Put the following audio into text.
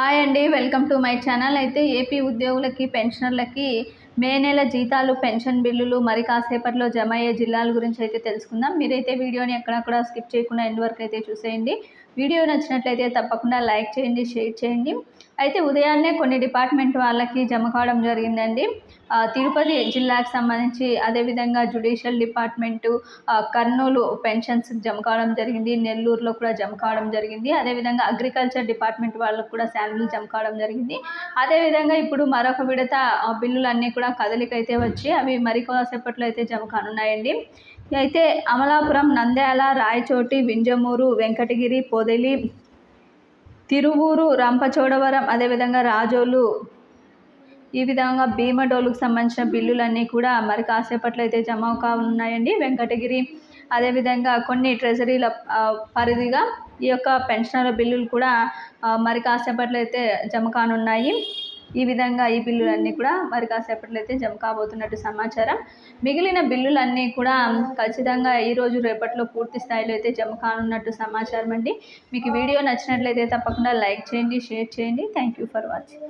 Hi అండి welcome to my channel. అయితే AP ఉద్యోగులకి పెన్షనర్లకి మే నెల జీతాలు పెన్షన్ బిల్లులు మరి కాసేపట్లో జమ అయ్యే జిల్లాల గురించి అయితే తెలుసుకుందాం. మీరైతే వీడియోని ఎక్కడక్కడ స్కిప్ చేయకుండా ఎండ్ వరకు అయితే చూసేయండి. వీడియో నచ్చినట్లయితే తప్పకుండా లైక్ చేయండి షేర్ చేయండి. అయితే ఉదయాన్నే కొన్ని డిపార్ట్మెంట్ వాళ్ళకి జమ కావడం జరిగిందండి. తిరుపతి జిల్లాకు సంబంధించి అదేవిధంగా జుడిషియల్ డిపార్ట్మెంటు కర్నూలు పెన్షన్స్ జమ కావడం జరిగింది. నెల్లూరులో కూడా జమ కావడం జరిగింది. అదేవిధంగా అగ్రికల్చర్ డిపార్ట్మెంట్ వాళ్ళకు కూడా శాలరీలు జమ కావడం జరిగింది. అదేవిధంగా ఇప్పుడు మరొక విడత బిల్లులన్నీ కూడా కదలికైతే వచ్చి అవి మరికొసేపట్లో అయితే జమ కానున్నాయండి. అయితే అమలాపురం నంద్యాల రాయచోటి వింజమూరు వెంకటగిరి పొదిలి తిరువూరు రంపచోడవరం అదేవిధంగా రాజోలు ఈ విధంగా భీమడోలుకు సంబంధించిన బిల్లులన్నీ కూడా మరి కాసేపట్లో అయితే జమ ఉన్నాయండి వెంకటగిరి అదేవిధంగా కొన్ని ట్రెజరీల పరిధిగా ఈ యొక్క పెన్షనర్ల బిల్లులు కూడా మరి కాసేపట్లో అయితే జమ కానున్నాయి. ఈ విధంగా ఈ బిల్లులన్నీ కూడా మరి కాసేపట్లో అయితే జమ కాబోతున్నట్టు సమాచారం. మిగిలిన బిల్లులన్నీ కూడా ఖచ్చితంగా ఈ రోజు రేపట్లో పూర్తి స్థాయిలో అయితే జమ కానున్నట్టు సమాచారం అండి. మీకు వీడియో నచ్చినట్లయితే తప్పకుండా లైక్ చేయండి షేర్ చేయండి. Thank you for watching